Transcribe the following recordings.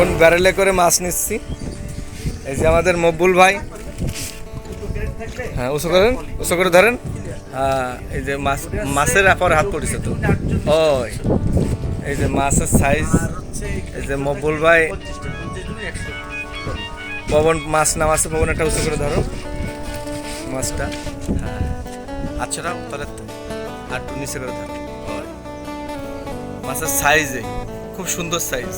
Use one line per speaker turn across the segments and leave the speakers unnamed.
এখন ব্যারেলে করে মাছ নিচ্ছি। এই যে আমাদের মকবুল ভাই। হ্যাঁ উঁচু করেন উঁচু করে ধরেন। হ্যাঁ এই যে মাছ, মাছের আপর হাত পড়েছে তো। ওই, এই যে মাছের সাইজ এই যে মকবুল ভাই। পবন, মাছ নামাচ্ছে পবন, একটা উঁচু করে ধরো। মাছটা। হ্যাঁ আচ্ছা তাহলে আর নিচে করে ধরো। মাছের সাইজে খুব সুন্দর সাইজ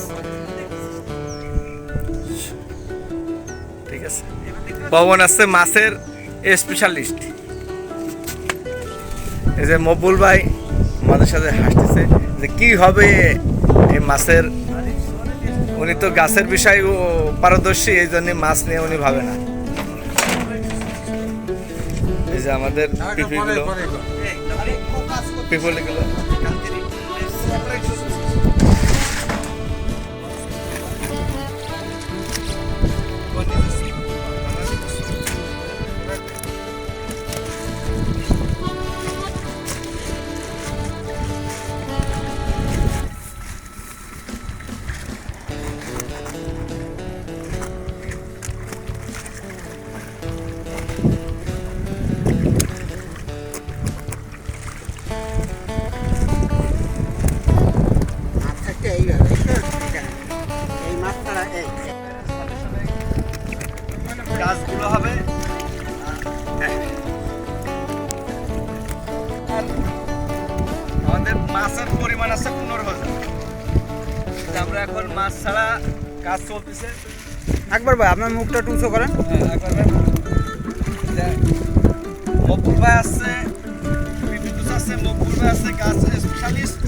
আছে পবন আছে মাছের স্পেশালিস্ট এই যে মকবুল ভাই আমাদের সাথে হাসতেছে যে কি হবে এই মাছের। উনি তো গাছের বিষয় ও পারদর্শী এই জন্য মাছ নিয়ে উনি ভাবে না। এই যে আমাদের পিপিগুলো পিপলিগুলো। হবে? আমাদের মাছের পরিমাণ আছে পনেরো হাজার। আমরা এখন মাছ ছাড়া কাজ চলতেছে।
একবার ভাই আপনার মুখটা উঁচু করেন।
মকবুল ভাই আছে বিদ্যুৎ আছে মকবুল ভাই আছে গাছ স্পেশালিস্ট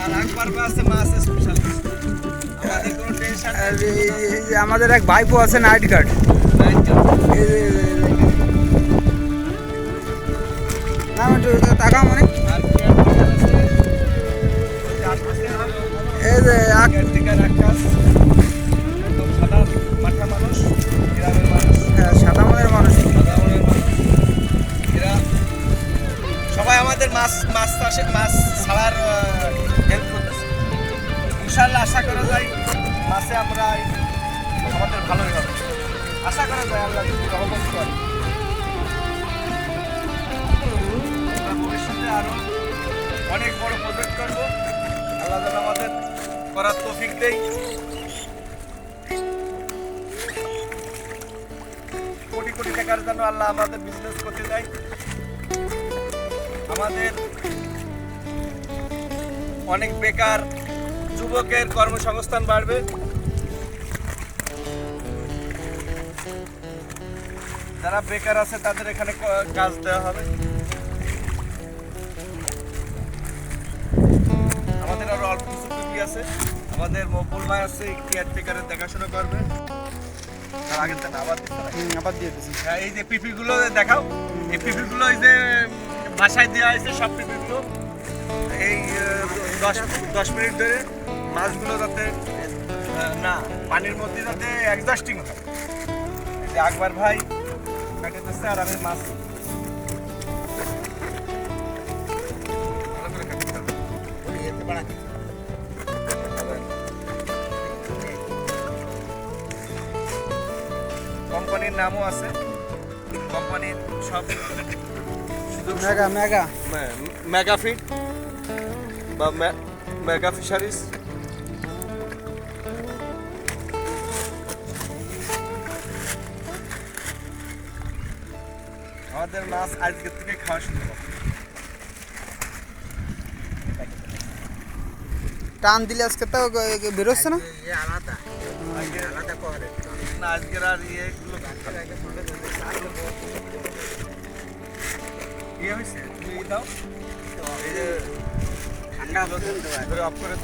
আর আকবর ভাই আছে মাছ স্পেশালিস্ট আমাদের
এক ভাইপো আছে নাইট গার্ড।
সবাই আমাদের মাছ মাছ চাষে, মাছ ছাড়ার হেল্প করতেছে। আশা করা যায় মাছে আমরা আমাদের ভালোই হবে। আশা করা যায় আল্লাহ যদি রহমত করে ভবিষ্যতে আরও অনেক বড় প্রজেক্ট করব। আল্লাহ যেন আমাদের করার তৌফিক দেই। কোটি কোটি টাকার জন্য আল্লাহ আমাদের বিজনেস করতে দেয়। আমাদের অনেক বেকার যুবকের কর্মসংস্থান বাড়বে। যারা বেকার আছে তাদের এখানে কাজ দেওয়া হবে। আমাদের আরও অল্প কিছু টুপি আছে। আমাদের মকবুল ভাই আছে কেয়ার কেয়ারটেকারের দেখাশোনা করবে। তার আগের দিন আবার
আবার দিয়ে দিচ্ছি
হ্যাঁ, এই যে পিপি গুলো দেখাও। এই পিপি গুলো এই যে বাসায় দেওয়া হয়েছে সব পিপি গুলো এই দশ দশ মিনিট ধরে মাছগুলো যাতে না পানির মধ্যে যাতে অ্যাডজাস্টিং হয়। যে আকবর ভাই কাটে দিচ্ছে আর আমি মাছ। কোম্পানির নামও আছে কোম্পানির সব সুযোগ
মেগা মেগা
মেগাফিট বা মেগা ফিশারিজ আমাদের মাছ আজকের থেকে খাওয়া শুরু হবে
টান দিলে আজকে তো বেরোচ্ছে না?
না আজকের আর ইয়েগুলো ইয়ে হয়েছে? তুমি দাও। এই যে ঠান্ডা ধরে অফ করে